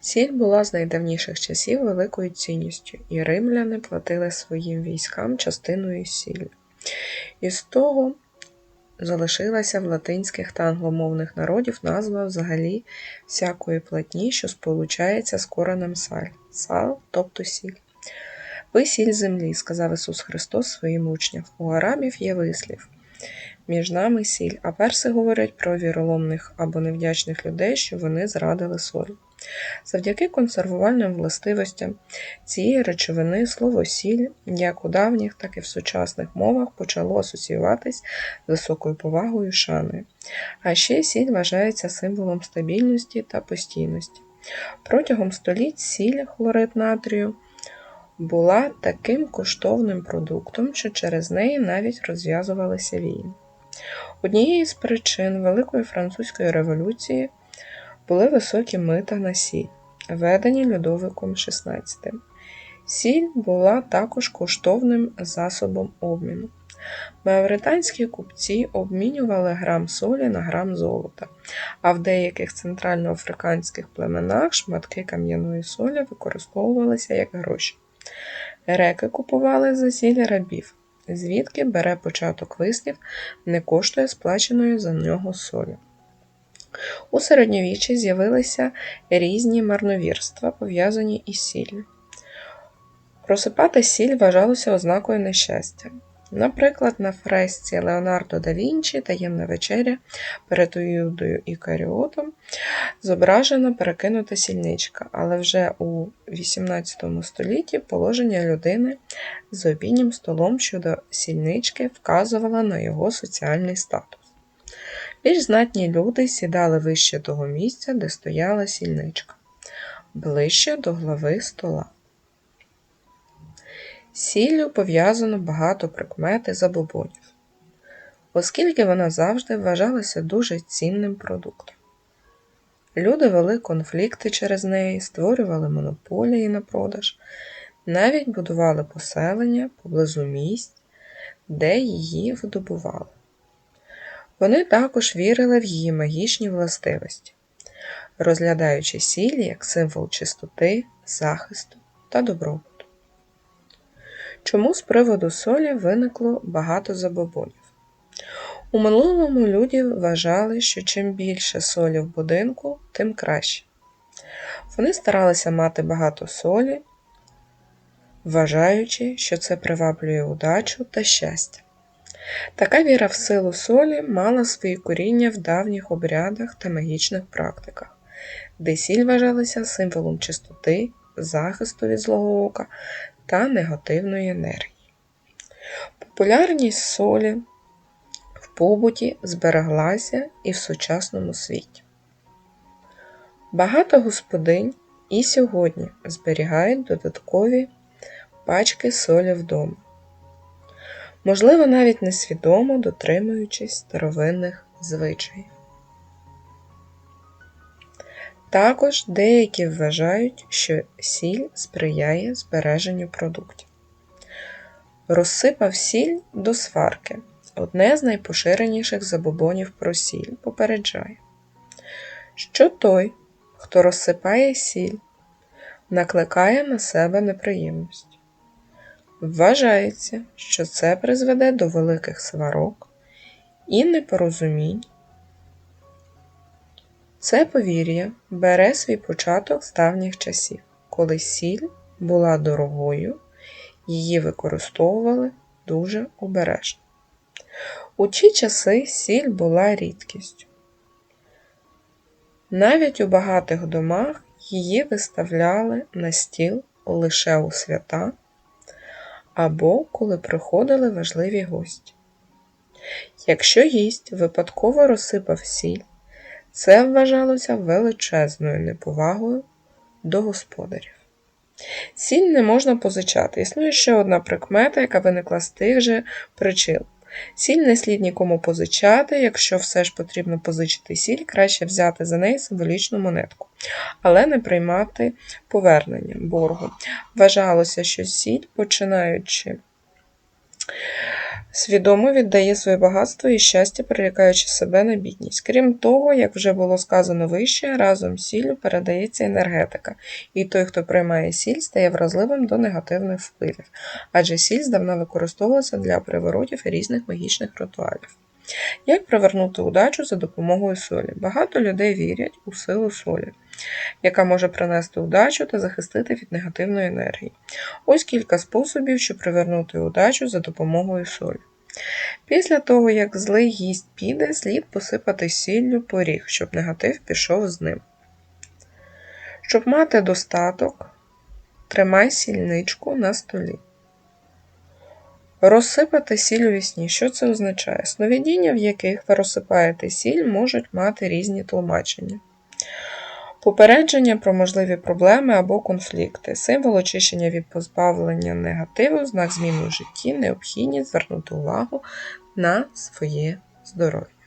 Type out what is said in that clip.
Сіль була з найдавніших часів великою цінністю, і римляни платили своїм військам частиною сіллю. І з того залишилася в латинських та англомовних народів назва взагалі всякої платні, що сполучається з коренем саль. Сал, тобто сіль. Ви сіль землі, сказав Ісус Христос своїм учням. У арабів є вислів. Між нами сіль, а перси говорять про віроломних або невдячних людей, що вони зрадили соль. Завдяки консервувальним властивостям цієї речовини слово сіль як у давніх, так і в сучасних мовах почало асоціюватись з високою повагою шаною. А ще сіль вважається символом стабільності та постійності. Протягом століть сіль хлорид натрію була таким коштовним продуктом, що через неї навіть розв'язувалися війни. Однією з причин Великої Французької революції були високі мита на сіль, введені Людовиком XVI. Сіль була також коштовним засобом обміну. Мавританські купці обмінювали грам солі на грам золота, а в деяких центральноафриканських племенах шматки кам'яної солі використовувалися як гроші. Реки купували за сіль рабів, звідки бере початок вислів не коштує сплаченої за нього солі. У середньовіччі з'явилися різні марновірства, пов'язані із сіллю. Просипати сіль вважалося ознакою нещастя. Наприклад, на фресці Леонардо да Вінчі таємна вечеря перед Іудою і Каріотом зображена перекинута сільничка, але вже у XVIII столітті положення людини з обіднім столом щодо сільнички вказувало на його соціальний статус. Більш знатні люди сідали вище того місця, де стояла сільничка, ближче до глави стола. Сіллю пов'язано багато прикмет і забобонів, оскільки вона завжди вважалася дуже цінним продуктом. Люди вели конфлікти через неї, створювали монополії на продаж, навіть будували поселення поблизу місць, де її видобували. Вони також вірили в її магічні властивості, розглядаючи сіль як символ чистоти, захисту та добробуту. Чому з приводу солі виникло багато забобонів? У минулому люди вважали, що чим більше солі в будинку, тим краще. Вони старалися мати багато солі, вважаючи, що це приваблює удачу та щастя. Така віра в силу солі мала свої коріння в давніх обрядах та магічних практиках, де сіль вважалася символом чистоти, захисту від злого ока та негативної енергії. Популярність солі в побуті збереглася і в сучасному світі. Багато господинь і сьогодні зберігають додаткові пачки солі вдома можливо, навіть несвідомо дотримуючись старовинних звичаїв. Також деякі вважають, що сіль сприяє збереженню продуктів. Розсипав сіль до сварки. Одне з найпоширеніших забобонів про сіль попереджає, що той, хто розсипає сіль, накликає на себе неприємності. Вважається, що це призведе до великих сварок і непорозумінь. Це повір'я бере свій початок з давніх часів, коли сіль була дорогою, її використовували дуже обережно. У ті часи сіль була рідкістю. Навіть у багатих домах її виставляли на стіл лише у свята або коли приходили важливі гості. Якщо гість випадково розсипав сіль, це вважалося величезною неповагою до господарів. Сіль не можна позичати. Існує ще одна прикмета, яка виникла з тих же причин. Сіль не слід нікому позичати, якщо все ж потрібно позичити сіль, краще взяти за неї символічну монетку, але не приймати повернення боргу. Вважалося, що сіль, починаючи Свідомо віддає своє багатство і щастя, прирікаючи себе на бідність. Крім того, як вже було сказано вище, разом з сіллю передається енергетика, і той, хто приймає сіль, стає вразливим до негативних впливів, адже сіль здавна використовувалася для приворотів і різних магічних ритуалів. Як привернути удачу за допомогою солі? Багато людей вірять у силу солі, яка може принести удачу та захистити від негативної енергії. Ось кілька способів, щоб привернути удачу за допомогою солі. Після того, як злий гість піде, слід посипати сіллю поріг, щоб негатив пішов з ним. Щоб мати достаток, тримай сільничку на столі. Розсипати сіль у вісні. Що це означає? Сновидіння, в яких ви розсипаєте сіль, можуть мати різні тлумачення. Попередження про можливі проблеми або конфлікти, символ очищення від позбавлення негативу, знак зміни у житті, необхідність звернути увагу на своє здоров'я.